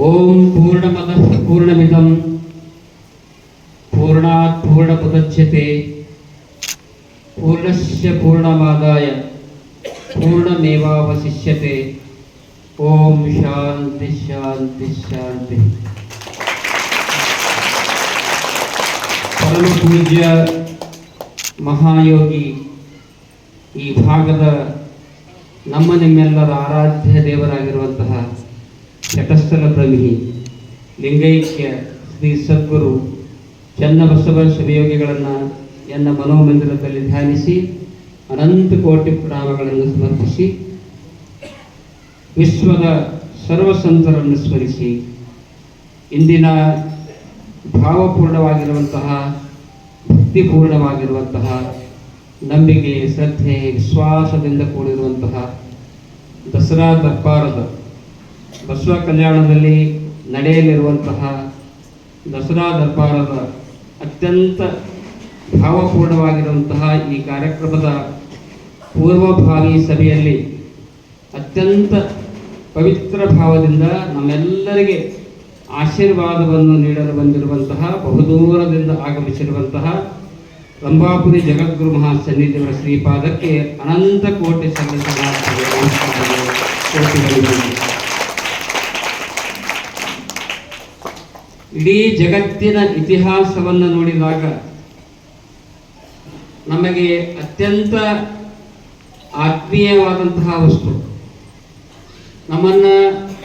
ಓಂ ಪೂರ್ಣಮದ ಪೂರ್ಣಮಿದಂ. ಪೂರ್ಣಾತ್ ಪೂರ್ಣಮುದಚ್ಯತೆ. ಪೂರ್ಣಸ್ಯ ಪೂರ್ಣಮಾದಾಯ. ಪೂರ್ಣಮೇವಾವಶಿಷ್ಯತೆ. ಓಂ ಶಾಂತಿ ಶಾಂತಿ ಶಾಂತಿ. ಪರಮ ಮಹಾಯೋಗಿ, ಈ ಭಾಗದ ನಮ್ಮ ನಿಮ್ಮೆಲ್ಲರ ಆರಾಧ್ಯ ದೇವರಾಗಿರುವಂತಹ ಶಟಸ್ಥಲ ಪ್ರವಿಹಿ ಲಿಂಗೈಕ್ಯ ಶ್ರೀ ಸದ್ಗುರು ಚನ್ನಬಸವ ಶಿವಯೋಗಿಗಳನ್ನು ಎನ್ನ ಮನೋಮಂದಿರದಲ್ಲಿ ಧ್ಯಾನಿಸಿ ಅನಂತ ಕೋಟಿ ಪ್ರಣಾಮಗಳನ್ನು ಸಮರ್ಪಿಸಿ ವಿಶ್ವದ ಸರ್ವಸಂತರನ್ನು ಸ್ಮರಿಸಿ ಇಂದಿನ ಭಾವಪೂರ್ಣವಾಗಿರುವಂತಹ, ಭಕ್ತಿಪೂರ್ಣವಾಗಿರುವಂತಹ, ನಂಬಿಕೆ, ಶ್ರದ್ಧೆ, ವಿಶ್ವಾಸದಿಂದ ಕೂಡಿರುವಂತಹ ದಸರಾ ದರ್ಬಾರದ ಬಸವ ಕಲ್ಯಾಣದಲ್ಲಿ ನಡೆಯಲಿರುವಂತಹ ದಸರಾ ದರ್ಬಾರದ ಅತ್ಯಂತ ಭಾವಪೂರ್ಣವಾಗಿರುವಂತಹ ಈ ಕಾರ್ಯಕ್ರಮದ ಪೂರ್ವಭಾವಿ ಸಭೆಯಲ್ಲಿ ಅತ್ಯಂತ ಪವಿತ್ರ ಭಾವದಿಂದ ನಮ್ಮೆಲ್ಲರಿಗೆ ಆಶೀರ್ವಾದವನ್ನು ನೀಡಲು ಬಂದಿರುವಂತಹ ಬಹುದೂರದಿಂದ ಆಗಮಿಸಿರುವಂತಹ ರಂಭಾಪುರಿ ಜಗದ್ಗುರು ಮಹಾಸನ್ನಿಧಿಯವರ ಶ್ರೀಪಾದಕ್ಕೆ ಅನಂತ ಕೋಟಿ ಸಲ್ಲಿಸಲಾಗುತ್ತದೆ ಇಡೀ ಜಗತ್ತಿನ ಇತಿಹಾಸವನ್ನು ನೋಡಿದಾಗ ನಮಗೆ ಅತ್ಯಂತ ಆತ್ಮೀಯವಾದಂತಹ ವಸ್ತು ನಮ್ಮನ್ನ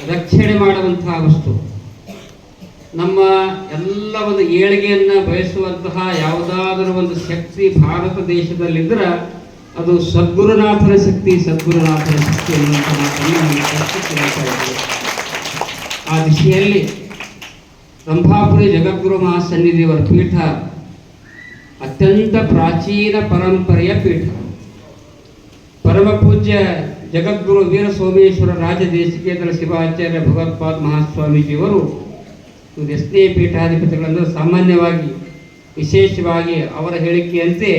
ರಕ್ಷಣೆ ಮಾಡುವಂತಹ ವಸ್ತು ನಮ್ಮ ಎಲ್ಲ ಒಂದು ಏಳಿಗೆಯನ್ನ ಬಯಸುವಂತಹ ಯಾವುದಾದರೂ ಒಂದು ಶಕ್ತಿ ಭಾರತ ದೇಶದಲ್ಲಿದ್ದರೆ ಅದು ಸದ್ಗುರುನಾಥನ ಶಕ್ತಿ ಸದ್ಗುರುನಾಥನ ಶಕ್ತಿ ಇದ್ದಾರೆ. ಆ ದಿಶೆಯಲ್ಲಿ ರಂಭಾಪುರಿ ಜಗದ್ಗುರು ಮಹಾಸನ್ನಿಧಿಯವರ ಪೀಠ ಅತ್ಯಂತ ಪ್ರಾಚೀನ ಪರಂಪರೆಯ ಪೀಠ. ಪರಮ ಪೂಜ್ಯ ಜಗದ್ಗುರು ವೀರ ಸೋಮೇಶ್ವರ ರಾಜ ದೇಶಿಕೇಂದ್ರ ಶಿವಾಚಾರ್ಯ ಭಗವತ್ಪಾದ ಮಹಾಸ್ವಾಮೀಜಿಯವರು ಎಷ್ಟನೇ ಎಷ್ಟೇ ಪೀಠಾಧಿಪತಿಗಳನ್ನು ಸಾಮಾನ್ಯವಾಗಿ, ವಿಶೇಷವಾಗಿ ಅವರ ಹೇಳಿಕೆಯಂತೆ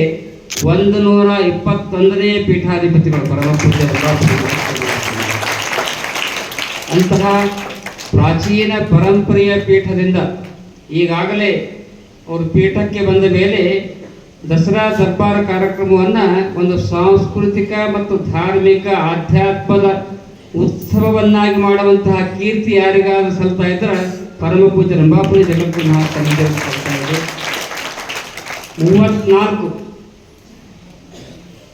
ಒಂದು ನೂರ ಇಪ್ಪತ್ತೊಂದನೇ ಪೀಠಾಧಿಪತಿಗಳು ಪರಮ ಪೂಜ್ಯ ಅಂತಹ ಪ್ರಾಚೀನ ಪರಂಪರೆಯ ಪೀಠದಿಂದ ಈಗಾಗಲೇ ಅವರು ಪೀಠಕ್ಕೆ ಬಂದ ಮೇಲೆ ದಸರಾ ದರ್ಬಾರ ಕಾರ್ಯಕ್ರಮವನ್ನು ಒಂದು ಸಾಂಸ್ಕೃತಿಕ ಮತ್ತು ಧಾರ್ಮಿಕ ಆಧ್ಯಾತ್ಮದ ಉತ್ಸವವನ್ನಾಗಿ ಮಾಡುವಂತಹ ಕೀರ್ತಿ ಯಾರಿಗಾದ್ರೂ ಸಲ್ತಾ ಇದ್ರೆ ಪರಮ ಪೂಜೆ ರಂಭಾಪುರಿ ಜಗತ್ತಿನ ಮೂವತ್ನಾಲ್ಕು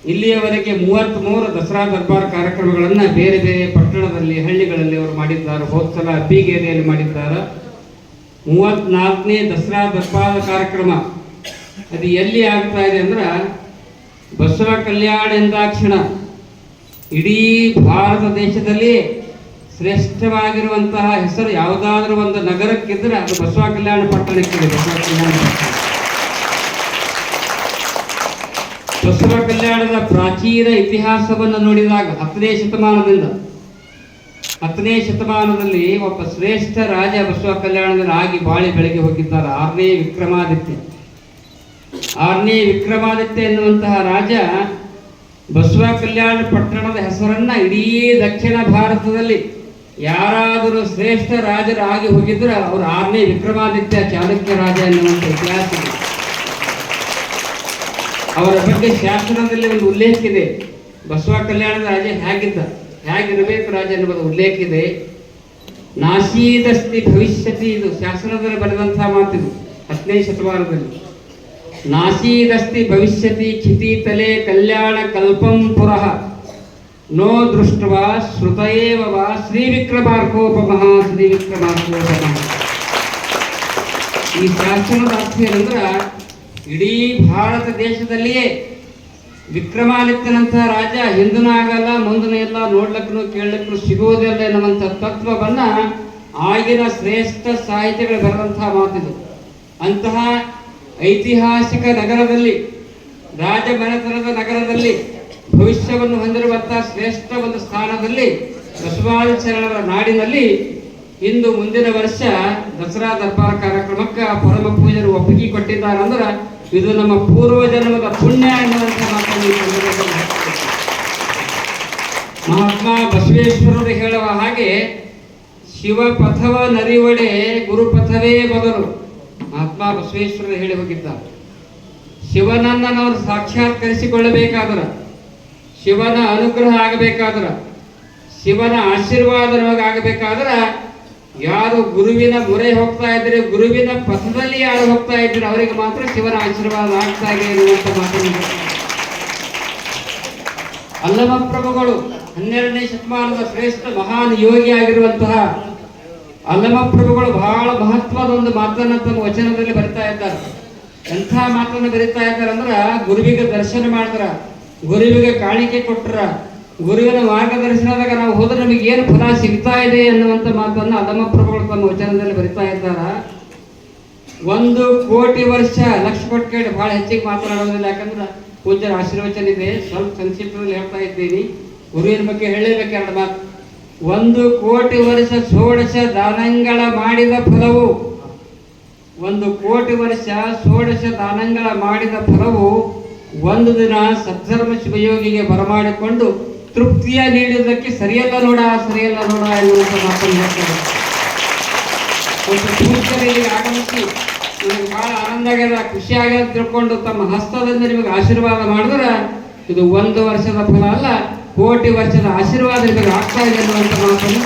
ಇಲ್ಲಿಯವರೆಗೆ ಮೂವತ್ತ್ಮೂರು ದಸರಾ ದರ್ಬಾರ್ ಕಾರ್ಯಕ್ರಮಗಳನ್ನು ಬೇರೆ ಬೇರೆ ಪಟ್ಟಣದಲ್ಲಿ, ಹಳ್ಳಿಗಳಲ್ಲಿ ಅವರು ಮಾಡಿದ್ದಾರೆ. ಹೋದ ಸಲ ಬೀಗೇರಿಯಲ್ಲಿ ಮಾಡಿದ್ದಾರೆ. ಮೂವತ್ನಾಲ್ಕನೇ ದಸರಾ ದರ್ಬಾರ್ ಕಾರ್ಯಕ್ರಮ. ಅದು ಎಲ್ಲಿ ಆಗ್ತಾ ಇದೆ ಅಂದ್ರೆ ಬಸವ ಕಲ್ಯಾಣ ಎಂದಾಕ್ಷಣ ಇಡೀ ಭಾರತ ದೇಶದಲ್ಲಿ ಶ್ರೇಷ್ಠವಾಗಿರುವಂತಹ ಹೆಸರು ಯಾವುದಾದ್ರೂ ಒಂದು ನಗರಕ್ಕಿದ್ರೆ ಅದು ಬಸವ ಕಲ್ಯಾಣ ಪಟ್ಟಣಕ್ಕಿದೆ. ಬಸವ ಕಲ್ಯಾಣ ಪಟ್ಟಣ. ಬಸವ ಕಲ್ಯಾಣದ ಪ್ರಾಚೀನ ಇತಿಹಾಸವನ್ನು ನೋಡಿದಾಗ ಹತ್ತನೇ ಶತಮಾನದಿಂದ ಹತ್ತನೇ ಶತಮಾನದಲ್ಲಿ ಒಬ್ಬ ಶ್ರೇಷ್ಠ ರಾಜ ಬಸವ ಕಲ್ಯಾಣದಲ್ಲಿ ಆಗಿ ಬಾಳಿ ಬೆಳಗ್ಗೆ ಹೋಗಿದ್ದಾರೆ ಆರನೇ ವಿಕ್ರಮಾದಿತ್ಯ ಆರನೇ ವಿಕ್ರಮಾದಿತ್ಯ ಎನ್ನುವಂತಹ ರಾಜ ಬಸವ ಕಲ್ಯಾಣ ಪಟ್ಟಣದ ಹೆಸರನ್ನ ಇಡೀ ದಕ್ಷಿಣ ಭಾರತದಲ್ಲಿ ಯಾರಾದರೂ ಶ್ರೇಷ್ಠ ರಾಜರಾಗಿ ಹೋಗಿದ್ರೆ ಅವರು ಆರನೇ ವಿಕ್ರಮಾದಿತ್ಯ ಚಾಲುಕ್ಯ ರಾಜ ಎನ್ನುವಂಥ ಇತಿಹಾಸ. ಅವರ ಬಗ್ಗೆ ಶಾಸನದಲ್ಲಿ ಒಂದು ಉಲ್ಲೇಖ ಇದೆ. ಬಸವ ಕಲ್ಯಾಣದ ರಾಜ ಹೇಗಿದ್ದ? ಹೇಗಿರಬೇಕು ರಾಜ ಎನ್ನುವುದು ಉಲ್ಲೇಖ ಇದೆ. ನಾಶೀದಸ್ತಿ ಭವಿಷ್ಯತಿ ಇದು ಶಾಸನದಲ್ಲಿ ಬರೆದಂತಹ ಮಾತಿದು, ಹತ್ತನೇ ಶತಮಾನದಲ್ಲಿ. ನಾಶೀದಸ್ತಿ ಭವಿಷ್ಯತಿ ಕ್ಷಿತೀತಲೆ ಕಲ್ಯಾಣ ಕಲ್ಪಂ ಪುರಃ. ನೋ ದೃಷ್ಟವ ಶ್ರುತಯೇವ ವಾ ಶ್ರೀ ವಿಕ್ರಮಾರ್ಕೋಪಮಃ ಶ್ರೀ ವಿಕ್ರಮಾರ್ಕೋಪಮಃ ಈ ಶಾಸನದ ಅರ್ಥ ಏನಂದ್ರ ಇಡೀ ಭಾರತ ದೇಶದಲ್ಲಿಯೇ ವಿಕ್ರಮಾದಿತ್ಯನಂತಹ ರಾಜ ಹಿಂದೂ ಆಗಲ್ಲ ಮುಂದನೇ ಇಲ್ಲ ನೋಡ್ಲಕ್ಕೂ ಕೇಳಲಿಕ್ಕೂ ಸಿಗುವುದಿಲ್ಲ ಎನ್ನುವಂಥ ತತ್ವವನ್ನ ಆಗಿನ ಶ್ರೇಷ್ಠ ಸಾಹಿತ್ಯಗಳು ಬರೆದಂತಹ ಮಾತಿದು. ಅಂತಹ ಐತಿಹಾಸಿಕ ನಗರದಲ್ಲಿ, ರಾಜಮನೆತನದ ನಗರದಲ್ಲಿ, ಭವಿಷ್ಯವನ್ನು ಹೊಂದಿರುವಂತಹ ಶ್ರೇಷ್ಠ ಒಂದು ಸ್ಥಾನದಲ್ಲಿ ಬಸವಾದಿಚರಣರ ನಾಡಿನಲ್ಲಿ ಇಂದು ಮುಂದಿನ ವರ್ಷ ದಸರಾ ದರ್ಬಾರ್ ಕಾರ್ಯಕ್ರಮಕ್ಕೆ ಪರಮ ಪೂಜರು ಒಪ್ಪಿಗೆ ಕೊಟ್ಟಿದ್ದಾರೆ ಅಂದ್ರೆ ಇದು ನಮ್ಮ ಪೂರ್ವ ಜನ್ಮದ ಪುಣ್ಯ ಈ ಮಹಾತ್ಮ ಬಸವೇಶ್ವರರು ಹೇಳುವ ಹಾಗೆ ಶಿವ ಪಥವ ನರಿವಡೆ ಗುರುಪಥವೇ ಬದಲು. ಮಹಾತ್ಮ ಬಸವೇಶ್ವರ ಹೇಳಿ ಹೋಗಿದ್ದ ಶಿವನನ್ನು ನಾವು ಸಾಕ್ಷಾತ್ಕರಿಸಿಕೊಳ್ಳಬೇಕಾದ್ರ ಶಿವನ ಅನುಗ್ರಹ ಆಗಬೇಕಾದ್ರ, ಶಿವನ ಆಶೀರ್ವಾದ ನಮಗಾಗಬೇಕಾದ್ರ ಯಾರು ಗುರುವಿನ ಮೊರೆ ಹೋಗ್ತಾ ಇದ್ರೆ ಗುರುವಿನ ಪಥದಲ್ಲಿ ಯಾರು ಹೋಗ್ತಾ ಇದ್ರೆ ಅವರಿಗೆ ಮಾತ್ರ ಶಿವನ ಆಶೀರ್ವಾದ ಆಗ್ತಾ ಇದೆ ಎನ್ನುವಂತ ಮಾತನ್ನು. ಅಲ್ಲಮ ಪ್ರಭುಗಳು, ಹನ್ನೆರಡನೇ ಶತಮಾನದ ಶ್ರೇಷ್ಠ ಮಹಾನ್ ಯೋಗಿ ಆಗಿರುವಂತಹ ಅಲ್ಲಮ ಪ್ರಭುಗಳು ಬಹಳ ಮಹತ್ವದ ಒಂದು ಮಾತನ್ನ ತಮ್ಮ ವಚನದಲ್ಲಿ ಬರಿತಾ ಇದ್ದಾರೆ ಎಂಥ ಮಾತನ್ನು ಬರಿತಾ ಇದ್ದಾರೆ ಅಂದ್ರ ಗುರುವಿಗೆ ದರ್ಶನ ಮಾಡಿದ್ರ ಗುರುವಿಗೆ ಕಾಣಿಕೆ ಕೊಟ್ರ ಗುರುವಿನ ಮಾರ್ಗದರ್ಶನದಾಗ ನಾವು ಹೋದ್ರೆ ನಮಗೆ ಏನು ಫಲ ಸಿಗ್ತಾ ಇದೆ ಅನ್ನುವಂಥ ಮಾತನ್ನ ಅದಮ್ಮ ಪ್ರಭುಗಳು ತಮ್ಮ ವಚನದಲ್ಲಿ ಬರಿತಾ ಇದ್ದಾರ. ಒಂದು ಕೋಟಿ ವರ್ಷ ಲಕ್ಷ ಕೋಟಿ ಕೇಳಿ ಬಹಳ ಹೆಚ್ಚಿಗೆ ಮಾತನಾಡೋದಿಲ್ಲ, ಯಾಕಂದ್ರೆ ಪೂಜ್ಯರ ಆಶೀರ್ವಚನ ಇದೆ. ಸ್ವಲ್ಪ ಸಂಕ್ಷಿಪ್ತದಲ್ಲಿ ಹೇಳ್ತಾ ಇದ್ದೀನಿ. ಗುರುವಿನ ಬಗ್ಗೆ ಹೇಳಲೇಬೇಕು ಎರಡು ಮಾತು. ಒಂದು ಕೋಟಿ ವರ್ಷ ಷೋಡಶ ದಾನಂಗಳ ಮಾಡಿದ ಫಲವು, ಒಂದು ಕೋಟಿ ವರ್ಷ ಷೋಡಶ ದಾನಂಗಳ ಮಾಡಿದ ಫಲವು ಒಂದು ದಿನ ಸದ್ಧರ್ಮ ಶಿವಯೋಗಿಗೆ ಬರಮಾಡಿಕೊಂಡು ತೃಪ್ತಿಯ ನೀಡುವುದಕ್ಕೆ ಸರಿಯಲ್ಲ ನೋಡ ಸರಿಯಲ್ಲ ನೋಡ ಎನ್ನುವಂಥ ಮಾತನ್ನು ಹೇಳ್ತಾರೆ. ಆಗಮಿಸಿ ನಿಮಗೆ ಬಹಳ ಆನಂದ ಆಗ್ಯದ, ಖುಷಿ ಆಗ್ಯದ ತಿಳ್ಕೊಂಡು ತಮ್ಮ ಹಸ್ತದಿಂದ ನಿಮಗೆ ಆಶೀರ್ವಾದ ಮಾಡಿದ್ರೆ ಇದು ಒಂದು ವರ್ಷದ ಫಲ ಅಲ್ಲ, ಕೋಟಿ ವರ್ಷದ ಆಶೀರ್ವಾದ ನಿಮಗೆ ಆಗ್ತಾ ಇದೆ ಅನ್ನುವಂಥ ಮಾತನ್ನು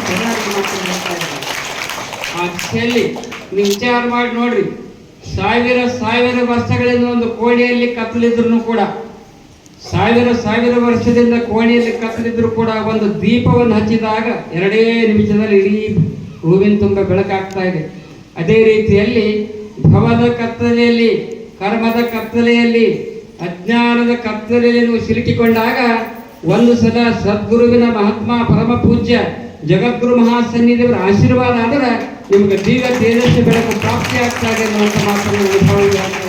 ಆ ದಿಶೆಯಲ್ಲಿ ನೀವು ವಿಚಾರ ಮಾಡಿ ನೋಡ್ರಿ. ಸಾವಿರ ಸಾವಿರ ವರ್ಷಗಳಿಂದ ಒಂದು ಕೋಣೆಯಲ್ಲಿ ಕತ್ತಲಿದ್ರು ಕೂಡ ಸಾವಿರ ಸಾವಿರ ವರ್ಷದಿಂದ ಕೋಣೆಯಲ್ಲಿ ಕತ್ತಲಿದ್ರು ಕೂಡ ಒಂದು ದೀಪವನ್ನು ಹಚ್ಚಿದಾಗ ಎರಡೇ ನಿಮಿಷದಲ್ಲಿ ಇಡೀ ಹೂವಿನ ತುಂಬ ಬೆಳಕಾಗ್ತಾ ಇದೆ ಅದೇ ರೀತಿಯಲ್ಲಿ ಭವದ ಕತ್ತಲೆಯಲ್ಲಿ, ಕರ್ಮದ ಕತ್ತಲೆಯಲ್ಲಿ, ಅಜ್ಞಾನದ ಕತ್ತಲೆಯಲ್ಲಿ ನೀವು ಸಿಲುಕಿಕೊಂಡಾಗ ಒಂದು ಸಲ ಸದ್ಗುರುವಿನ ಮಹಾತ್ಮ ಪರಮ ಪೂಜ್ಯ ಜಗದ್ಗುರು ಮಹಾಸನ್ನಿಧಿಯವರ ಆಶೀರ್ವಾದ ಆದರೆ ನಿಮಗೆ ದೀರ್ಘ ತೇಜಸ್ವಿ ಬೆಳಕು ಪ್ರಾಪ್ತಿ ಆಗ್ತಾ ಇದೆ ಅನ್ನುವಂಥ ಮಾತನ್ನು.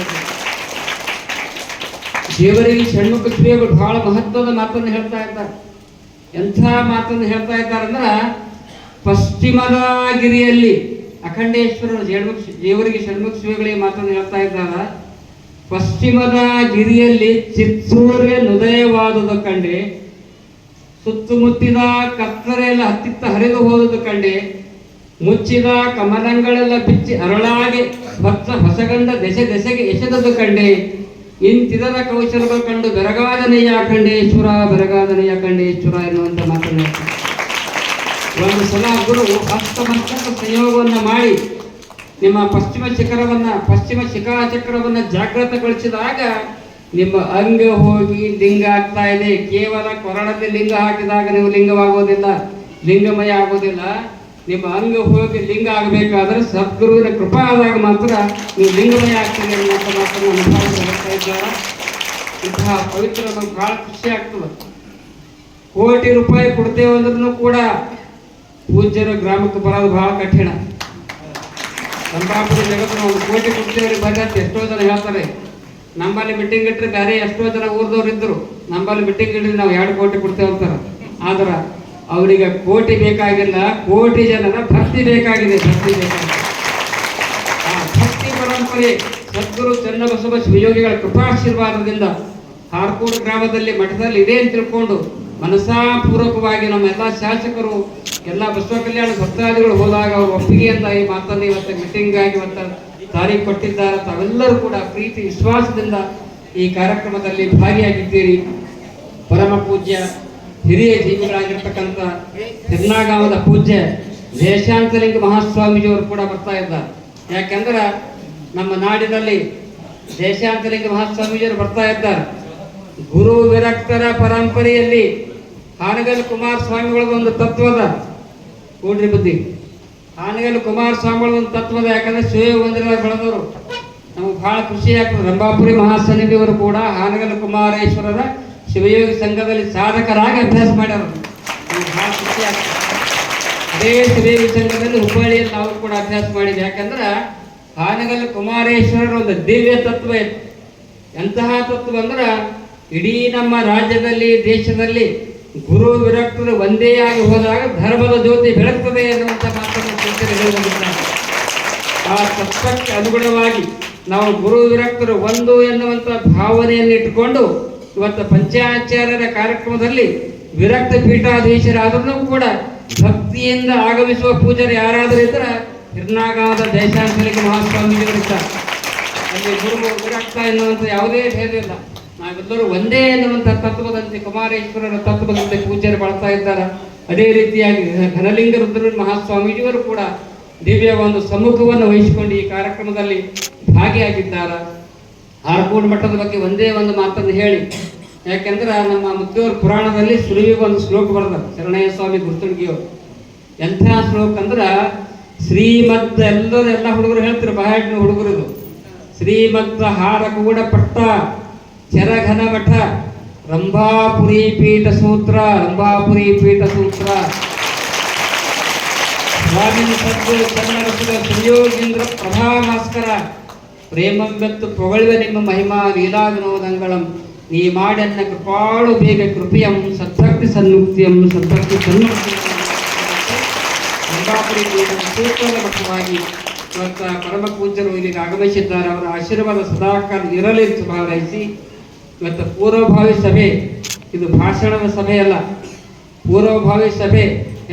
ದೇವರಿಗೆ ಷಣ್ಮುಖ ಶ್ರೀಗಳು ಬಹಳ ಮಹತ್ವದ ಮಾತನ್ನು ಹೇಳ್ತಾ ಇದ್ದಾರೆ. ಎಂಥ ಮಾತನ್ನು ಹೇಳ್ತಾ ಇದ್ದಾರೆ ಅಂದ್ರೆ ಪಶ್ಚಿಮದ ಗಿರಿಯಲ್ಲಿ ಅಖಂಡೇಶ್ವರರು ಷಣ್ಮುಖ ದೇವರಿಗೆ ಷಣ್ಮುಖ ಶ್ರೀಗಳಿಗೆ ಮಾತನ್ನು ಹೇಳ್ತಾ ಇದ್ದಾರೆ. ಪಶ್ಚಿಮದ ಗಿರಿಯಲ್ಲಿ ಚಿತ್ಸೂರ್ಯ ಹೃದಯವಾದುದು ಕಂಡೆ ಸುತ್ತಮುತ್ತಿದ ಕತ್ತರೆಲ್ಲ ಹತ್ತಿತ್ತ ಹರಿದು ಹೋದುದು ಕಂಡೆ ಮುಚ್ಚಿದ ಕಮಲಂಗಳೆಲ್ಲ ಬಿಚ್ಚಿ ಅರಳಾಗಿ ಹೊಸ ಹೊಸಗಂಡ ದೆಸೆ ದೆಸೆಗೆ ಎಸೆದದು ಕಂಡೆ ಇಂತಿದರ ಕೌಶಲಗಳು ಕಂಡು ಬೆರಗಾದನೆಯ ಖಂಡೇಶ್ವರ ಬೆರಗಾದನೆಯ ಖಂಡೇಶ್ವರ ಎನ್ನುವಂತ ಮಾತನ್ನು. ಒಂದು ಸಲ ಗುರು ಹಸ್ತಮಸ್ತಕ ಪ್ರಯೋಗವನ್ನು ಮಾಡಿ ನಿಮ್ಮ ಪಶ್ಚಿಮ ಶಿಖರವನ್ನು, ಪಶ್ಚಿಮ ಶಿಖಾಚಕ್ರವನ್ನ ಜಾಗೃತಗೊಳಿಸಿದಾಗ ನಿಮ್ಮ ಅಂಗ ಹೋಗಿ ಲಿಂಗ ಆಗ್ತಾ ಇದೆ. ಕೇವಲ ಕೊರಳಲ್ಲಿ ಲಿಂಗ ಹಾಕಿದಾಗ ನೀವು ಲಿಂಗವಾಗೋದಿಲ್ಲ, ಲಿಂಗಮಯ ಆಗೋದಿಲ್ಲ. ನಿಮ್ಮ ಅಂಗ ಹೋಗಿ ಲಿಂಗ ಆಗಬೇಕಾದ್ರೆ ಸದ್ಗುರುವಿನ ಕೃಪಾ ಆದಾಗ ಮಾತ್ರ ನೀವು ಲಿಂಗಮಯ ಆಗ್ತೀರಿ ಅನ್ನುವಂಥ ಮಾತನ್ನು ಅನುಭವ ಇದ್ದಾರ ಇಂತಹ ಪವಿತ್ರ ನಮ್ಗೆ ಬಹಳ ಖುಷಿ ಆಗ್ತದೆ ಕೋಟಿ ರೂಪಾಯಿ ಕೊಡ್ತೇವೆ ಅಂದ್ರೂ ಕೂಡ ಪೂಜ್ಯರು ಗ್ರಾಮಕ್ಕೆ ಬರೋದು ಬಹಳ ಕಠಿಣ. ಸಂಭಾಪುರ ಜಗತ್ತು ಒಂದು ಕೋಟಿ ಕೊಡ್ತೇವ್ರಿ ಅಂತ ಎಷ್ಟೋ ಜನ ಹೇಳ್ತಾರೆ. ನಮ್ಮಲ್ಲಿ ಮೀಟಿಂಗ್ ಇಟ್ಟರೆ ಬೇರೆ ಎಷ್ಟೋ ಜನ ಊರ್ದವ್ರು ಇದ್ರು. ನಮ್ಮಲ್ಲಿ ಮೀಟಿಂಗ್ ಇಟ್ಟರೆ ನಾವು ಎರಡು ಕೋಟಿ ಕೊಡ್ತೇವೆ ಅಂತಾರೆ. ಆದ್ರೆ ಅವರಿಗೆ ಕೋಟಿ ಬೇಕಾಗಿಲ್ಲ, ಕೋಟಿ ಜನರ ಭಕ್ತಿ ಬೇಕಾಗಿದೆ ಭಕ್ತಿ ಬೇಕಾಗಿದೆ. ಭಕ್ತಿ ಪರಂಪರೆ ಸದ್ಗುರು ಚನ್ನಬಸವ ಶಿವಯೋಗಿಗಳ ಕೃಪಾಶೀರ್ವಾದದಿಂದ ಹಾರ್ಕೋಡ್ ಗ್ರಾಮದಲ್ಲಿ ಮಠದಲ್ಲಿ ಇದೆ ಅಂತ ತಿಳ್ಕೊಂಡು ಮನಸಾಪೂರ್ವಕವಾಗಿ ನಮ್ಮ ಎಲ್ಲ ಶಾಸಕರು, ಎಲ್ಲ ಬಸವ ಕಲ್ಯಾಣ ಭಕ್ತಾದಿಗಳು ಹೋದಾಗ ಅವರು ಒಪ್ಪಿಗೆ ಅಂತ ಈ ಮಾತನ್ನು ಇವತ್ತು ಮೀಟಿಂಗ್ ಆಗಿ ಇವತ್ತು ತಾರೀಖು ಕೊಟ್ಟಿದ್ದಾರೆ. ತಾವೆಲ್ಲರೂ ಕೂಡ ಪ್ರೀತಿ, ವಿಶ್ವಾಸದಿಂದ ಈ ಕಾರ್ಯಕ್ರಮದಲ್ಲಿ ಭಾಗಿಯಾಗಿದ್ದೀರಿ. ಪರಮ ಪೂಜ್ಯ, ಹಿರಿಯ ಜೀವಿಗಳಾಗಿರ್ತಕ್ಕಂಥ ತಿರ್ನಾಗಾಮದ ಪೂಜ್ಯ ದೇಶಾಂತಲಿಂಗ ಮಹಾಸ್ವಾಮೀಜಿಯವರು ಕೂಡ ಬರ್ತಾ ಇದ್ದಾರೆ. ಯಾಕೆಂದ್ರೆ ನಮ್ಮ ನಾಡಿನಲ್ಲಿ ದೇಶಾಂತರಿಕ ಮಹಾಸ್ವಾಮೀಜಿಯವರು ಬರ್ತಾ ಇದ್ದಾರೆ. ಗುರು ವಿರಕ್ತರ ಪರಂಪರೆಯಲ್ಲಿ ಹಾನಗಲ್ ಕುಮಾರ ಸ್ವಾಮಿಗಳ ಒಂದು ತತ್ವದ ಕೂಡ್ರಿ ಬುದ್ಧಿ. ಹಾನಗಲ್ ಕುಮಾರ ಸ್ವಾಮಿಗಳ ಒಂದು ತತ್ವದ, ಯಾಕಂದ್ರೆ ಶಿವ ಮಂದಿರದಾಗ ಬೆಳೆದವರು. ನಮಗೆ ಬಹಳ ಖುಷಿ ಆಗ್ತದೆ. ರಂಭಾಪುರಿ ಮಹಾಸನ್ನಿಧಿಯವರು ಕೂಡ ಹಾನಗಲ್ ಕುಮಾರೇಶ್ವರರ ಶಿವಯೋಗಿ ಸಂಘದಲ್ಲಿ ಸಾಧಕರಾಗಿ ಅಭ್ಯಾಸ ಮಾಡ್ಯಾರ. ಬಹಳ ಖುಷಿ ಆಗ್ತದೆ. ಅದೇ ಶಿವಯೋಗಿ ಸಂಘದಲ್ಲಿ ಹುಬ್ಬಳ್ಳಿಯಲ್ಲಿ ನಾವು ಕೂಡ ಅಭ್ಯಾಸ ಮಾಡಿದ್ವಿ. ಯಾಕಂದ್ರೆ ಹಾನಗಲ್ ಕುಮಾರೇಶ್ವರರ ಒಂದು ದಿವ್ಯ ತತ್ವ ಇತ್ತು. ಎಂತಹ ತತ್ವ ಅಂದ್ರೆ ಇಡೀ ನಮ್ಮ ರಾಜ್ಯದಲ್ಲಿ, ದೇಶದಲ್ಲಿ ಗುರು ವಿರಕ್ತರು ಒಂದೇ ಆಗಿ ಹೋದಾಗ ಧರ್ಮದ ಜ್ಯೋತಿ ಬೆಳಗ್ತದೆ ಎನ್ನುವಂಥ ಮಾತನ್ನು ಹೇಳಿದ್ದಾರೆ ಆ ತತ್ವಕ್ಕೆ ಅನುಗುಣವಾಗಿ ನಾವು ಗುರು ವಿರಕ್ತರು ಒಂದು ಎನ್ನುವಂಥ ಭಾವನೆಯನ್ನು ಇಟ್ಟುಕೊಂಡು ಇವತ್ತು ಪಂಚಾಚಾರ್ಯರ ಕಾರ್ಯಕ್ರಮದಲ್ಲಿ ವಿರಕ್ತ ಪೀಠಾಧೀಶರಾದ್ರೂ ಕೂಡ ಭಕ್ತಿಯಿಂದ ಆಗಮಿಸುವ ಪೂಜಾರಿ ಯಾರಾದರೂ ಇದ್ರೆ ಹಿರ್ನಾಗಾದ ಮಹಾಸ್ವಾಮಿ ಮಹಾಸ್ವಾಮೀಜಿಗಳಿರ್ತಾರೆ ಅಲ್ಲಿ ಗುರು ಗುರಾಕ್ತ ಎನ್ನುವಂಥ ಯಾವುದೇ ಭೇದ ಇಲ್ಲ. ನಾವೆಲ್ಲರೂ ಒಂದೇ ಎನ್ನುವಂಥ ತತ್ವದಂತೆ ಕುಮಾರೇಶ್ವರರ ತತ್ವದಂತೆ ಪೂಜ್ಯರು ಮಾಡ್ತಾ ಇದ್ದಾರೆ. ಅದೇ ರೀತಿಯಾಗಿ ಘನಲಿಂಗ ರುದ್ರ ಮಹಾಸ್ವಾಮೀಜಿಯವರು ಕೂಡ ದಿವ್ಯ ಒಂದು ಸಮ್ಮುಖವನ್ನು ವಹಿಸಿಕೊಂಡು ಈ ಕಾರ್ಯಕ್ರಮದಲ್ಲಿ ಭಾಗಿಯಾಗಿದ್ದಾರೆ. ಆರ್ಕೋಡ್ ಮಠದ ಬಗ್ಗೆ ಒಂದೇ ಒಂದು ಮಾತನ್ನು ಹೇಳಿ. ಯಾಕೆಂದ್ರೆ ನಮ್ಮ ಮುದ್ದೂರು ಪುರಾಣದಲ್ಲಿ ಸುರುವಿಗೆ ಒಂದು ಶ್ಲೋಕ ಬರೆದ. ಶರಣಯ್ಯ ಸ್ವಾಮಿ ಗುರ್ತುಣಿಗಿಯವರು ಎಂಥ ಶ್ಲೋಕ ಅಂದ್ರೆ ಶ್ರೀಮದ್ ಎಲ್ಲರೂ ಎಲ್ಲ ಹುಡುಗರು ಹೇಳ್ತಾರೆ ಬಹಳ ಹುಡುಗರದು. ಶ್ರೀಮದ್ ಹಾರ ಕೂಡ ಪಟ್ಟ, ಚರಘನ ಮಠ, ರಂಭಾಪುರಿ ಪೀಠ ಸೂತ್ರ, ರಂಭಾಪುರಿ ಪೀಠ ಸೂತ್ರ. ಸ್ವಾಮಿನ ಸದ್ದು ಕನ್ನಡದ ಪ್ರಭಾ ಪ್ರಭಾಭಾಸ್ಕರ ಪ್ರೇಮವೆತ್ತು ಪೊಗಳುವೆ ನಿಮ್ಮ ಮಹಿಮಾ ಲೀಲಾ ವಿನೋದಂಗಳಂ ನೀ ಮಾಡನ್ನ ಕೃಪಾಳು ಬೇಗ ಕೃಪೆಯಂ, ಸದ್ಭಕ್ತಿ ಸನ್ಮುಕ್ತಿಯಂ, ಸದ್ಭಕ್ತಿ ಸನ್ಮುಕ್ತಿ ಮಠವಾಗಿ ಇವತ್ತ ಪರಮ ಪೂಜ್ಯರು ಇಲ್ಲಿಗೆ ಆಗಮಿಸಿದ್ದಾರೆ. ಅವರ ಆಶೀರ್ವಾದ ಸದಾಕಾಲ ಇರಲಿ ಅಂತ ಭಾವಿಸಿ ಇವತ್ತು ಪೂರ್ವಭಾವಿ ಸಭೆ. ಇದು ಭಾಷಣದ ಸಭೆ ಅಲ್ಲ. ಪೂರ್ವಭಾವಿ ಸಭೆ.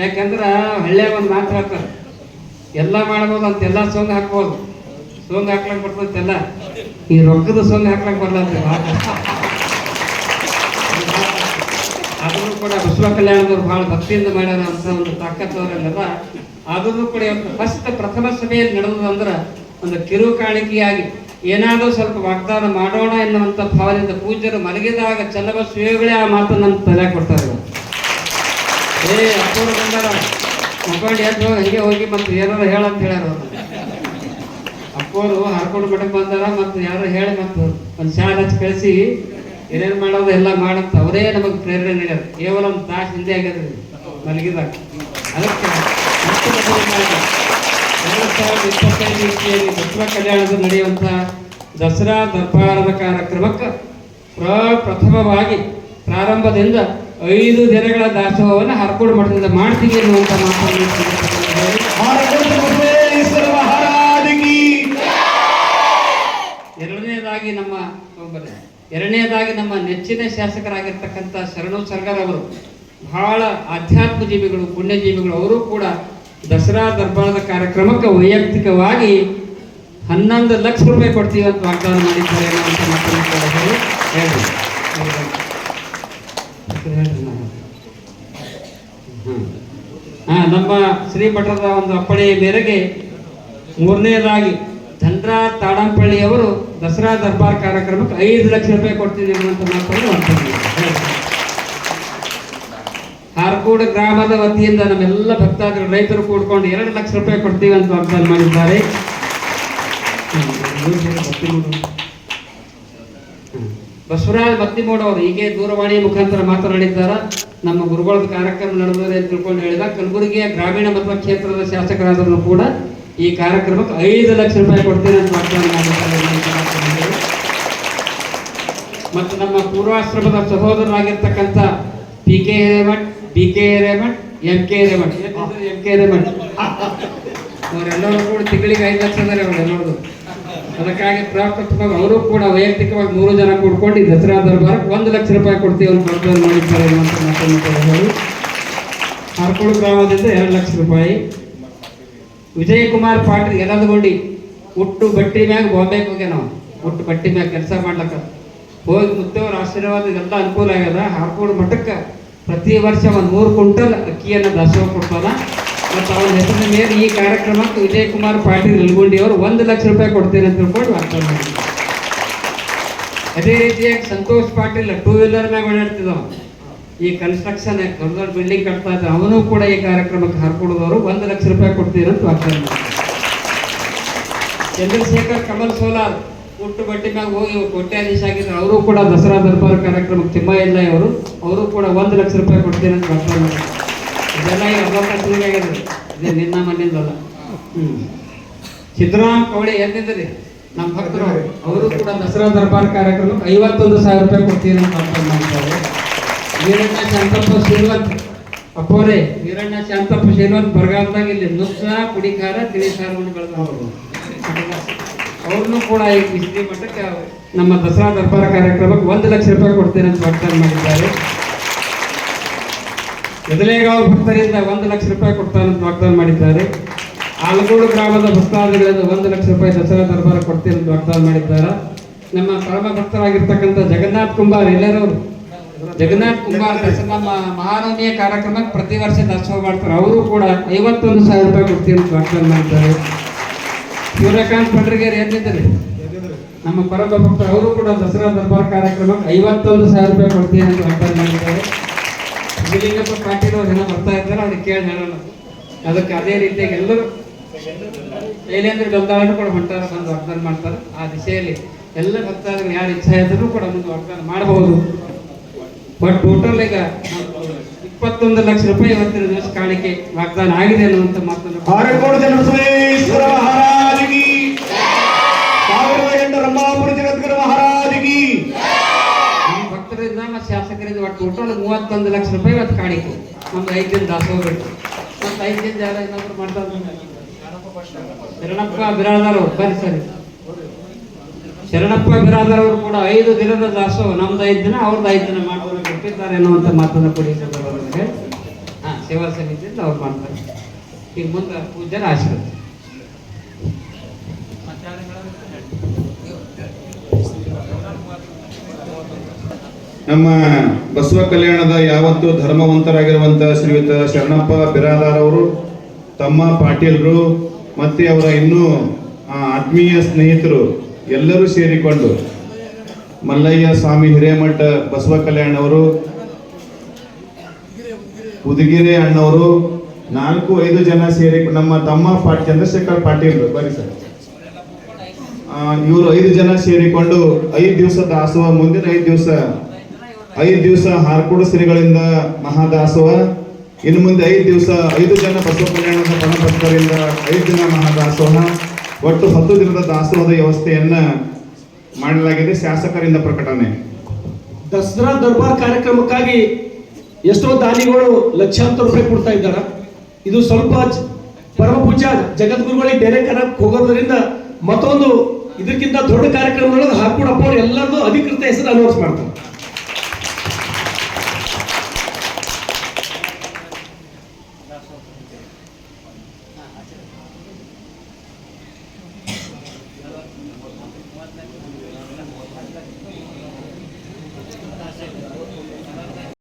ಯಾಕಂದ್ರೆ ಹಳ್ಳಿಯಾಗ ಒಂದು ಮಾತು ಹೇಳ್ತಾರೆ ಎಲ್ಲ ಮಾಡ್ಬೋದು ಅಂತ ಎಲ್ಲ ಸೊಂಗ್ ಹಾಕ್ಬೋದು. ಸೊಂಗ್ ಹಾಕ್ಲಕ್ ಬರ್ತಂತೆಲ್ಲ ಈ ರೊಕ್ಕದ ಸೊಂಗ್ ಹಾಕ್ಲಕ್ಕೆ ಬರಲ್ಲ ಅಂತ ಆದ್ರೂ ಕೂಡ ಬಸವ ಕಲ್ಯಾಣದವ್ರು ಬಹಳ ಭಕ್ತಿಯಿಂದ ಮಾಡ್ಯಾರ ಅಂತ ಒಂದು ತಾಕತ್ತವರಲ್ಲೆಲ್ಲ ಆದರೂ ಕೂಡ ಇವತ್ತು ಫಸ್ಟ್ ಪ್ರಥಮ ಸಭೆಯಲ್ಲಿ ನಡೆದಂದ್ರೆ ಒಂದು ಕಿರು ಕಾಣಿಕೆಯಾಗಿ ಏನಾದರೂ ಸ್ವಲ್ಪ ವಾಗ್ದಾನ ಮಾಡೋಣ ಎನ್ನುವಂಥ ಭಾವದಿಂದ ಪೂಜ್ಯರು ಮಲಗಿದಾಗ ಚಲವ ಸುಯೋಗಳೇ ಆ ಮಾತು ನಮ್ಮ ತಲೆ ಕೊಡ್ತಾರೆ. ಏ ಅಪ್ಪೋರು ಬಂದಾರ ಮುಖಂಡ ಎದ್ದು ಹೋಗಿ ಹಂಗೆ ಮತ್ತೆ ಏನಾರ ಹೇಳಂತ ಹೇಳ್ಯಾರ ಅಪ್ಪೋರು ಹರ್ಕೊಂಡು ಮಠಕ್ಕೆ ಬಂದಾರ ಮತ್ತೆ ಯಾರು ಹೇಳಿ ಮತ್ತು ಒಂದು ಶಾಲೆ ಹಚ್ಚಿ ಕಳಿಸಿ ಏನೇನು ಮಾಡೋದು ಎಲ್ಲ ಮಾಡಂತ ಅವರೇ ನಮಗೆ ಪ್ರೇರಣೆ ನೀಡ್ಯಾರ. ಕೇವಲ ಒಂದು ತಾಸು ಹಿಂದೆ ಆಗ್ಯದ್ರಿ. ಮಲಗಿದಾಗ. ಅದಕ್ಕೆ ಕಲ್ಯಾಣದ ಎರಡು ಕಲ್ಯಾಣದಲ್ಲಿ ನಡೆಯುವಂಥ ದಸರಾ ದರ್ಬಾರದ ಕಾರ್ಯಕ್ರಮಕ್ಕೆ ಪ್ರಪ್ರಥಮವಾಗಿ ಪ್ರಾರಂಭದಿಂದ ಐದು ದಿನಗಳ ದಾಸೋಹವನ್ನು ಹರ್ಕೋಡು ಮಠದಿಂದ ಮಾಡ್ತೀವಿ ಅನ್ನುವಂಥ ಮಾತನ್ನು ಎರಡನೇದಾಗಿ ನಮ್ಮ ನೆಚ್ಚಿನ ಶಾಸಕರಾಗಿರ್ತಕ್ಕಂಥ ಶರಣು ಸರ್ಗಾರ್ ಅವರು ಬಹಳ ಆಧ್ಯಾತ್ಮ ಜೀವಿಗಳು ಪುಣ್ಯಜೀವಿಗಳು, ಅವರು ಕೂಡ ದಸರಾ ದರ್ಬಾರದ ಕಾರ್ಯಕ್ರಮಕ್ಕೆ ವೈಯಕ್ತಿಕವಾಗಿ ಹನ್ನೊಂದು ಲಕ್ಷ ರೂಪಾಯಿ ಕೊಡ್ತೀವಿ ಅಂತ ವಾಗ್ದಾನ ಮಾಡಿದ್ದಾರೆ ಕೂಡ ಹೇಳಿ ನಮ್ಮ ಶ್ರೀಮಠದ ಒಂದು ಅಪ್ಪಣೆಯ ಮೇರೆಗೆ ಮೂರನೇದಾಗಿ ಚಂದ್ರ ತಾಡಂಪಳ್ಳಿ ಅವರು ದಸರಾ ದರ್ಬಾರ್ ಕಾರ್ಯಕ್ರಮಕ್ಕೆ ಐದು ಲಕ್ಷ ರೂಪಾಯಿ ಕೊಡ್ತೀನಿ ಅನ್ನುವಂಥ ಮಾತನ್ನು. ಹಾರ್ಕೋಡ್ ಗ್ರಾಮದ ವತಿಯಿಂದ ನಮ್ಮೆಲ್ಲ ಭಕ್ತಾದಿಗಳು, ರೈತರು ಕೂಡ್ಕೊಂಡು ಎರಡು ಲಕ್ಷ ರೂಪಾಯಿ ಕೊಡ್ತೀವಿ ಅಂತ ವಾಗ್ದಾನ ಮಾಡಿದ್ದಾರೆ. ಬಸವರಾಜ್ ಮತ್ತಿಮೂಡ ಅವರು ಹೀಗೆ ದೂರವಾಣಿ ಮುಖಾಂತರ ಮಾತನಾಡಿದ್ದಾರೆ ನಮ್ಮ ಗುರುಗಳ ಕಾರ್ಯಕ್ರಮ ನಡೆದಿದೆ ಅಂತ ತಿಳ್ಕೊಂಡು ಹೇಳಿದ ಕಲಬುರಗಿಯ ಗ್ರಾಮೀಣ ಮತ ಕ್ಷೇತ್ರದ ಶಾಸಕರಾದರೂ ಕೂಡ ಈ ಕಾರ್ಯಕ್ರಮಕ್ಕೆ ಐದು ಲಕ್ಷ ರೂಪಾಯಿ ಕೊಡ್ತೀನಿ ಅಂತ. ಮತ್ತು ನಮ್ಮ ಪೂರ್ವಾಶ್ರಮದ ಸಹೋದರರಾಗಿರ್ತಕ್ಕಂಥ P K Remath B K Remath M K Remath M K Remath ಅವರೆಲ್ಲರೂ ಕೂಡ ತಿಂಗಳಿಗೆ ಐದು ಲಕ್ಷ ಅಂದರೆ ಅವರೆಲ್ಲರದು ಅದಕ್ಕಾಗಿ ಪ್ರಪ್ರಥಮವಾಗಿ ಅವರು ಕೂಡ ವೈಯಕ್ತಿಕವಾಗಿ ಮೂರು ಜನ ಕೂಡ್ಕೊಂಡು ದಸರಾ ದರ್ಬಾರಕ್ಕೆ ಒಂದು ಲಕ್ಷ ರೂಪಾಯಿ ಕೊಡ್ತೀವಿ ಅಂತ ಮಾಡಿದ್ದಾರೆ ಅಂತ ಮಾತನ್ನು ಹರ್ಕೋಡು ಗ್ರಾಮದಿಂದ ಎರಡು ಲಕ್ಷ ರೂಪಾಯಿ. ವಿಜಯ್ ಕುಮಾರ್ ಪಾಟೀಲ್ ಯಲದಗುಂಡಿ ಹುಟ್ಟು ಬಟ್ಟಿ ಮ್ಯಾಗ ಬಾಂಬೆಗೆ ಹೋಗ್ಯ ನಾವು. ಹುಟ್ಟು ಬಟ್ಟಿ ಮ್ಯಾಗ ಕೆಲಸ ಮಾಡ್ಲಕ್ಕ. ಹೋಗಿ ಮುತ್ತವ್ರ ಆಶೀರ್ವಾದ ಎಲ್ಲ ಅನುಕೂಲ ಆಗ್ಯದ. ಹಾರ್ಕೋಡು ಮಠಕ್ಕೆ ಪ್ರತಿ ವರ್ಷ ಒಂದು ಮೂರು ಕ್ವಿಂಟಲ್ ಅಕ್ಕಿಯನ್ನು ದಾಸೋಹ ಕೊಡ್ತಾನ ಮತ್ತು ಅವನ ಹೆಸರಿನ ಮೇಲೆ ಈ ಕಾರ್ಯಕ್ರಮಕ್ಕೆ ವಿಜಯಕುಮಾರ್ ಪಾಟೀಲ್ ನಿಲ್ಗುಂಡಿ ಅವರು ಒಂದು ಲಕ್ಷ ರೂಪಾಯಿ ಕೊಡ್ತೀನಿ ಅಂತ ತಿಳ್ಕೊಂಡು ವಾಗ್ದಾನ ಅದೇ ರೀತಿಯಾಗಿ ಸಂತೋಷ್ ಪಾಟೀಲ್ ಟೂ ವೀಲರ್ ಮ್ಯಾಗ ಓಡಾಡ್ತಿದ್ದವ. ಈ ಕನ್ಸ್ಟ್ರಕ್ಷನ್ ದೊಡ್ಡ ದೊಡ್ಡ ಬಿಲ್ಡಿಂಗ್ ಕಟ್ತಾ ಇದ್ದ ಅವನು ಕೂಡ ಈ ಕಾರ್ಯಕ್ರಮಕ್ಕೆ ಹರ್ಕೊಡೋದವರು ಒಂದು ಲಕ್ಷ ರೂಪಾಯಿ ಕೊಡ್ತೀರ ಅಂತ ವಾಗ್ದಾನ ಚಂದ್ರಶೇಖರ್ ಕಮಲ್ ಸೋಲಾರ್ ಹುಟ್ಟು ಬಟ್ಟೆ ಮ್ಯಾಗ ಹೋಗಿ ಕೋಟ್ಯಾಧೀಶ ಆಗಿದ್ರು ಅವರು ಕೂಡ ದಸರಾ ದರ್ಬಾರ್ ಕಾರ್ಯಕ್ರಮಕ್ಕೆ ಇಲ್ಲ ಅವರು ಅವರು ಕೂಡ ಒಂದು ಲಕ್ಷ ರೂಪಾಯಿ ಕೊಡ್ತೀನಿ ಅಂತ ವಾಗ್ದಾನ ಇದೆಲ್ಲ ಈ ತಿಂಗಳಿಗೆ ಆಗಿದೆ. ಇದೇ ನಿನ್ನ ಮನೆಯಿಂದಲ್ಲ. ಸಿದ್ದರಾಮ್ ಕವಳಿ ನಮ್ಮ ಭಕ್ತರು. ಅವರು. ಅವರು ಕೂಡ ದಸರಾ ದರ್ಬಾರ್ ಕಾರ್ಯಕ್ರಮಕ್ಕೆ ಐವತ್ತೊಂದು ಸಾವಿರ ರೂಪಾಯಿ ಕೊಡ್ತೀನಿ ಅಂತ ವಾಗ್ದಾನ ಮಾಡ್ತಾರೆ. ವೀರಣ್ಣ ಶಾಂತಪ್ಪ ಶ್ರೀವಂತ್. ಅಪ್ಪೋರೆ, ವೀರಣ್ಣ ಶಾಂತಪ್ಪ ಶ್ರೀವಂತ್ ಬರಗಾಲದಾಗ ಇಲ್ಲಿ ನುಸ್ಸ ಕುಡಿಕಾರ ತಿಳಿ ಸಾರು ಉಂಡು ಬೆಳೆದವರು ಅವ್ರನ್ನೂ ಕೂಡ ಈ ಬಿಸಿಲಿ ಮಠಕ್ಕೆ ನಮ್ಮ ದಸರಾ ದರ್ಬಾರ ಕಾರ್ಯಕ್ರಮಕ್ಕೆ ಒಂದು ಲಕ್ಷ ರೂಪಾಯಿ ಕೊಡ್ತೇನೆ ಅಂತ ವಾಗ್ದಾನ ಮಾಡಿದ್ದಾರೆ. ಎದಲೇಗಾವ್ ಭಕ್ತರಿಂದ ಒಂದು ಲಕ್ಷ ರೂಪಾಯಿ ಕೊಡ್ತಾನೆ ಅಂತ ವಾಗ್ದಾನ ಮಾಡಿದ್ದಾರೆ. ಆಲಗೂಡು ಗ್ರಾಮದ ಭಕ್ತಾದಿಗಳಿಂದ ಒಂದು ಲಕ್ಷ ರೂಪಾಯಿ ದಸರಾ ದರ್ಬಾರ ಕೊಡ್ತೀನಿ ಅಂತ ವಾಗ್ದಾನ ಮಾಡಿದ್ದಾರೆ. ನಮ್ಮ ಪರಮ ಭಕ್ತರಾಗಿರ್ತಕ್ಕಂಥ ಜಗನ್ನಾಥ್ ಕುಂಬಾರ್, ಎಲ್ಲರೂ ಜಗನ್ನಾಥ್ ಕುಮಾರ್ ದಸ ನಮ್ಮ ಮಹಾನವಮಿಯ ಕಾರ್ಯಕ್ರಮಕ್ಕೆ ಪ್ರತಿ ವರ್ಷ ದರ್ಶನ ಮಾಡ್ತಾರೆ. ಅವರು ಕೂಡ ಐವತ್ತೊಂದು ಸಾವಿರ ರೂಪಾಯಿ ಕೊಡ್ತೀನಿ ವಾಗ್ದಾನ ಮಾಡಿದ್ದಾರೆ ಸೂರ್ಯಕಾಂತ್ ಪಂಡ್ರಿಗೇರಿ ಏನಿದ್ದಾರೆ ನಮ್ಮ ಪರಮ ಭಕ್ತ ಅವರು ಕೂಡ ದಸರಾ ದರ್ಬಾರ್ ಕಾರ್ಯಕ್ರಮಕ್ಕೆ ಐವತ್ತೊಂದು ಸಾವಿರ ರೂಪಾಯಿ ಕೊಡ್ತೀನಿ ಅಂತ ವಾಗ್ದಾನ ಮಾಡಿದ್ದಾರೆ. ಶಿವಲಿಂಗಪ್ಪ ಪಾಟೀಲ್ ಅವ್ರು ಏನೋ ಬರ್ತಾ ಇದ್ದಾರೆ, ಅವ್ರಿಗೆ ಕೇಳಿ ಹೇಳೋಣ. ಅದಕ್ಕೆ ಅದೇ ರೀತಿಯಾಗಿ ಎಲ್ಲರೂ ಶೈಲೇಂದ್ರ ಗಂಗಾಳನ್ನು ಕೂಡ ಹೊಂಟಾರ, ಬಂದು ವಾಗ್ದಾನ ಮಾಡ್ತಾರೆ. ಆ ದಿಶೆಯಲ್ಲಿ ಎಲ್ಲ ಭಕ್ತಾದಿಗಳು ಯಾರು ಇಚ್ಛೆ ಕೂಡ ಮುಂದೆ ವಾಗ್ದಾನ ಮಾಡಬಹುದು. ಬಟ್ ಟೋಟಲ್ ಈಗ ಇಪ್ಪತ್ತೊಂದು ಲಕ್ಷ ರೂಪಾಯಿ ಇವತ್ತಿನ ದಿವಸ ಕಾಣಿಕೆ ವಾಗ್ದಾನ ಆಗಿದೆ ಅನ್ನುವಂತ ಮಾತನ್ನು ಭಕ್ತರಿಂದ ಮತ್ತು ಶಾಸಕರಿಂದ ಒಟ್ಟು ಟೋಟಲ್ ಮೂವತ್ತೊಂದು ಲಕ್ಷ ರೂಪಾಯಿ ಇವತ್ತು ಕಾಣಿಕೆ. ಒಂದು ಐದು ದಿನ ದಾಸೋಹ ಬಿಟ್ಟು ಮತ್ತೆ ಐದು ದಿನ ಯಾರ ಏನಾದ್ರು ಮಾಡ್ತಾರೆ ಶರಣಪ್ಪ ಬಿರಾದಾರ್ ಅವರು ಬನ್ನಿ ಸರಿ. ಶರಣಪ್ಪ ಬಿರಾದಾರ್ ಅವರು ಕೂಡ ಐದು ದಿನದ ದಾಸೋಹ. ನಮ್ದು ಐದು ದಿನ ಅವ್ರದ್ದು ಐದು ದಿನ ಮಾಡ್ಕೊಂಡು ಕೊಟ್ಟಿದ್ದಾರೆ ಅನ್ನುವಂಥ ಮಾತನ್ನು ಕೊಡಿ ಸಂದರ್ಭದಲ್ಲಿ ಹಾಂ, ಸೇವಾ ಸಮಿತಿಯಿಂದ ಅವ್ರು ಮಾಡ್ತಾರೆ. ಈಗ ಮುಂದೆ ಪೂಜಾರ ಆಶೀರ್ವಾದ. ನಮ್ಮ ಬಸವ ಕಲ್ಯಾಣದ ಯಾವತ್ತು ಧರ್ಮವಂತರಾಗಿರುವಂತ ಶ್ರೀಯುತ ಶರಣಪ್ಪ ಬಿರಾದಾರ್ ಅವರು, ತಮ್ಮ ಪಾಟೀಲ್ರು, ಮತ್ತೆ ಅವರ ಇನ್ನೂ ಆತ್ಮೀಯ ಸ್ನೇಹಿತರು ಎಲ್ಲರೂ ಸೇರಿಕೊಂಡು ಮಲ್ಲಯ್ಯ ಸ್ವಾಮಿ ಹಿರೇಮಠ ಬಸವ ಕಲ್ಯಾಣ ಅವರು, ಉದಗಿರೆ ಅಣ್ಣವರು, ನಾಲ್ಕು ಐದು ಜನ ಸೇರಿ ನಮ್ಮ ತಮ್ಮ ಪಾಟ್ ಚಂದ್ರಶೇಖರ್ ಪಾಟೀಲ್ ಬನ್ನಿ ಸರ್. ಇವರು ಐದು ಜನ ಸೇರಿಕೊಂಡು ಐದು ದಿವಸ ದಾಸೋಹ ಮುಂದಿನ ಐದು ದಿವಸ ಐದು ದಿವಸ ಹಾರ್ಕೋಡು ಶ್ರೀಗಳಿಂದ ಮಹಾದಾಸೋಹ ಇನ್ನು ಮುಂದೆ ಐದು ದಿವಸ ಐದು ಜನ ಬಸವ ಕಲ್ಯಾಣದ ಪಣಭಕ್ತರಿಂದ ಐದು ದಿನ ಮಹಾದಾಸೋಹ ಒಟ್ಟು ಹತ್ತು ದಿನದ ದಾಸೋಹದ ವ್ಯವಸ್ಥೆಯನ್ನ ಮಾಡಲಾಗಿದೆ ಶಾಸಕರಿಂದ ಪ್ರಕಟಣೆ. ದಸರಾ ದರ್ಬಾರ್ ಕಾರ್ಯಕ್ರಮಕ್ಕಾಗಿ ಎಷ್ಟೋ ದಾನಿಗಳು ಲಕ್ಷಾಂತರ ರೂಪಾಯಿ ಕೊಡ್ತಾ ಇದ್ದಾರೆ. ಇದು ಸ್ವಲ್ಪ ಪರಮಪೂಜ ಜಗದ್ಗುರುಗಳಿಗೆ ಬೇರೆ ಕಾರ್ಯಕ್ಕೆ ಹೋಗೋದ್ರಿಂದ ಮತ್ತೊಂದು ಇದಕ್ಕಿಂತ ದೊಡ್ಡ ಕಾರ್ಯಕ್ರಮದೊಳಗೆ ಹಾಕೂಡಪ್ಪ ಅವ್ರು ಎಲ್ಲರದು ಅಧಿಕೃತ ಹೆಸರು ಅನೌನ್ಸ್ ಮಾಡ್ತಾರೆ.